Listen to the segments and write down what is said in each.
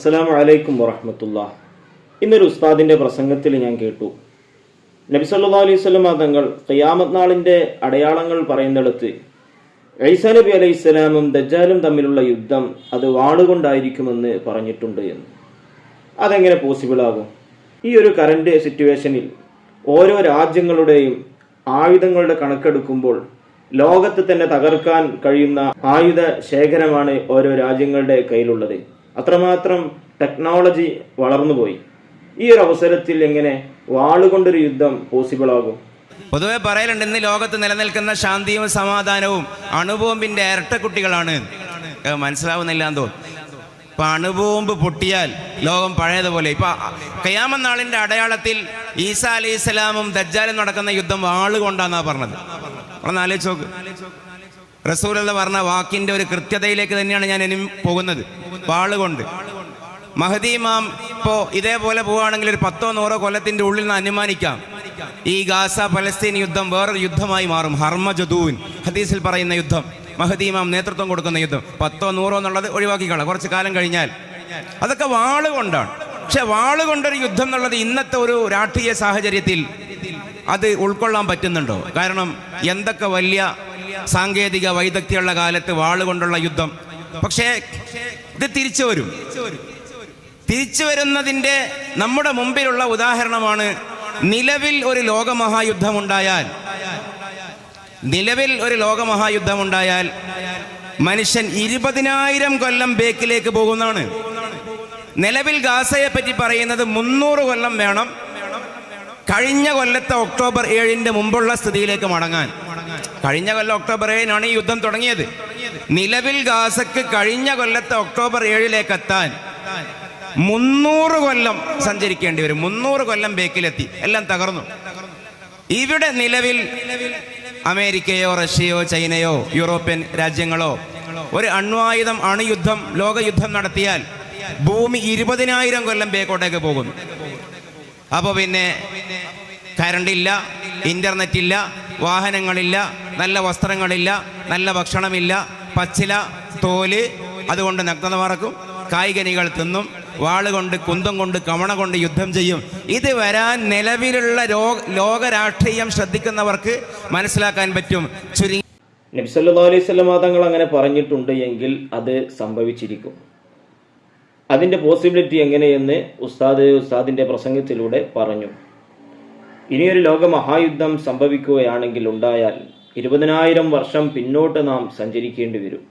അസ്സലാമു അലൈക്കും വറഹമത്തുള്ള. ഇന്നൊരു ഉസ്താദിന്റെ പ്രസംഗത്തിൽ ഞാൻ കേട്ടു. നബി സല്ലാ അലൈഹി തങ്ങൾ ഖയാമത് നാളിന്റെ അടയാളങ്ങൾ പറയുന്നിടത്ത് ഐസാ നബി അലൈഹി സ്വലാമും ദജ്ജാലും തമ്മിലുള്ള യുദ്ധം അത് വാളുകൊണ്ടായിരിക്കുമെന്ന് പറഞ്ഞിട്ടുണ്ട് എന്ന്. അതെങ്ങനെ പോസിബിൾ ആകും? ഈ ഒരു കറണ്ട് സിറ്റുവേഷനിൽ ഓരോ രാജ്യങ്ങളുടെയും ആയുധങ്ങളുടെ കണക്കെടുക്കുമ്പോൾ ലോകത്ത് തന്നെ തകർക്കാൻ കഴിയുന്ന ആയുധ ശേഖരമാണ് ഓരോ രാജ്യങ്ങളുടെ കയ്യിലുള്ളത്. അത്രമാത്രം ടെക്നോളജി വളർന്നുപോയി ഈ ഒരു അവസരത്തിൽ എങ്ങനെ വാളുകൊണ്ടൊരു യുദ്ധം പോസിബിൾ ആകും? പൊതുവെ പറയലുണ്ട് ഇന്ന് ലോകത്ത് നിലനിൽക്കുന്ന ശാന്തിയും സമാധാനവും അണുബോംബിന്റെ ഇരട്ടക്കുട്ടികളാണ് മനസ്സിലാവുന്നില്ല എന്തോ? ഇപ്പൊ അണുബോംബ് പൊട്ടിയാൽ ലോകം പഴയതുപോലെ. ഇപ്പൊ കയ്യാമ നാളിന്റെ അടയാളത്തിൽ ഈസ അലി ഇസ്ലാമും ദജ്ജാലും നടക്കുന്ന യുദ്ധം വാളുകൊണ്ടാന്നാ പറഞ്ഞത്. ഒന്ന് ആലോചിച്ച് റസൂൽ എന്ന് പറഞ്ഞ വാക്കിന്റെ ഒരു കൃത്യതയിലേക്ക് തന്നെയാണ് ഞാൻ ഇനി പോകുന്നത്. വാളുകൊണ്ട്. മഹദീമാം ഇപ്പോ ഇതേപോലെ പോവുകയാണെങ്കിൽ ഒരു പത്തോ നൂറോ കൊല്ലത്തിന്റെ ഉള്ളിൽ നിന്ന് അനുമാനിക്കാം. ഈ ഗാസ പലസ്തീൻ യുദ്ധം വേറൊരു യുദ്ധമായി മാറും. ഹർമജദൂൻ ഹദീസിൽ പറയുന്ന യുദ്ധം. മഹദീമാം നേതൃത്വം കൊടുക്കുന്ന യുദ്ധം. പത്തോ നൂറോ എന്നുള്ളത് ഒഴിവാക്കിക്കളാം. കുറച്ച് കാലം കഴിഞ്ഞാൽ. അതൊക്കെ വാളുകൊണ്ടാണ്. പക്ഷെ വാളുകൊണ്ടൊരു യുദ്ധം എന്നുള്ളത് ഇന്നത്തെ ഒരു രാഷ്ട്രീയ സാഹചര്യത്തിൽ അത് ഉൾക്കൊള്ളാൻ പറ്റുന്നുണ്ടോ? കാരണം എന്തൊക്കെ വലിയ സാങ്കേതിക വൈദഗ്ധ്യമുള്ള കാലത്ത് വാളുകൊണ്ടുള്ള യുദ്ധം പക്ഷേ ഇത് തിരിച്ചു വരും. തിരിച്ചു വരുന്നതിന്റെ നമ്മുടെ മുമ്പിലുള്ള ഉദാഹരണമാണ് നിലവിൽ ഒരു ലോകമഹായുദ്ധമുണ്ടായാൽ. നിലവിൽ ഒരു ലോകമഹായുദ്ധമുണ്ടായാൽ മനുഷ്യൻ ഇരുപതിനായിരം കൊല്ലം ബേക്കിലേക്ക് പോകുന്നതാണ്. നിലവിൽ ഗാസയെ പറ്റി പറയുന്നത് മുന്നൂറ് കൊല്ലം വേണം. കഴിഞ്ഞ കൊല്ലത്തെ ഒക്ടോബർ ഏഴിന്റെ മുമ്പുള്ള സ്ഥിതിയിലേക്ക് മടങ്ങാൻ. കഴിഞ്ഞ കൊല്ലം ഒക്ടോബർ ഏഴിനാണ് ഈ യുദ്ധം തുടങ്ങിയത്. നിലവിൽ ഗാസക്ക് കഴിഞ്ഞ കൊല്ലത്തെ ഒക്ടോബർ ഏഴിലേക്ക് എത്താൻ മുന്നൂറ് കൊല്ലം സഞ്ചരിക്കേണ്ടി വരും. മുന്നൂറ് കൊല്ലം ബേക്കിലെത്തി. എല്ലാം തകർന്നു. ഇവിടെ നിലവിൽ അമേരിക്കയോ റഷ്യയോ ചൈനയോ യൂറോപ്യൻ രാജ്യങ്ങളോ ഒരു അണ്വായുധം അണുയുദ്ധം ലോകയുദ്ധം നടത്തിയാൽ ഭൂമി ഇരുപതിനായിരം കൊല്ലം ബേക്കോട്ടേക്ക് പോകുന്നു അപ്പോൾ പിന്നെ കറണ്ട് ഇല്ല ഇന്റർനെറ്റ് ഇല്ല വാഹനങ്ങളില്ല നല്ല വസ്ത്രങ്ങളില്ല നല്ല ഭക്ഷണമില്ല പച്ചില തോൽ അതുകൊണ്ട് നഗ്നത മറക്കും. കായികനികൾ തിന്നും. വാളുകൊണ്ട് കുന്തം കൊണ്ട് കവണ കൊണ്ട് യുദ്ധം ചെയ്യും. ഇത് വരാൻ നിലവിലുള്ള ലോക ലോക രാഷ്ട്രീയം ശ്രദ്ധിക്കുന്നവർക്ക് മനസ്സിലാക്കാൻ പറ്റും. ചുരുങ്ങി നബി അലൈവല്ല തങ്ങൾ അങ്ങനെ പറഞ്ഞിട്ടുണ്ട് എങ്കിൽ അത് സംഭവിച്ചിരിക്കും. അതിന്റെ പോസിബിലിറ്റി എങ്ങനെയെന്ന് ഉസ്താദ് ഉസ്താദിന്റെ പ്രസംഗത്തിലൂടെ പറഞ്ഞു. ഇനിയൊരു ലോക മഹായുദ്ധം സംഭവിക്കുകയാണെങ്കിൽ ഉണ്ടായാൽ ഇരുപതിനായിരം വർഷം പിന്നോട്ട് നാം സഞ്ചരിക്കേണ്ടി വരും.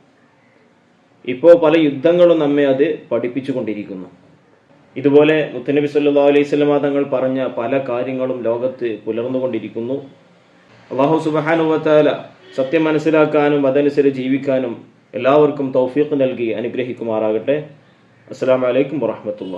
ഇപ്പോൾ പല യുദ്ധങ്ങളും നമ്മെ അത് പഠിപ്പിച്ചു കൊണ്ടിരിക്കുന്നു ഇതുപോലെ മുത്തനബി സല്ലാ അലൈഹി വസല്ലമ തങ്ങൾ പറഞ്ഞ പല കാര്യങ്ങളും ലോകത്ത് പുലർന്നുകൊണ്ടിരിക്കുന്നു. അള്ളാഹു സുബാനുവത്താല സത്യം മനസ്സിലാക്കാനും അതനുസരിച്ച് ജീവിക്കാനും എല്ലാവർക്കും തൗഫീഖ് നൽകി അനുഗ്രഹിക്കുമാറാകട്ടെ. അസ്സാം വലൈക്കും വാഹമത്തുള്ള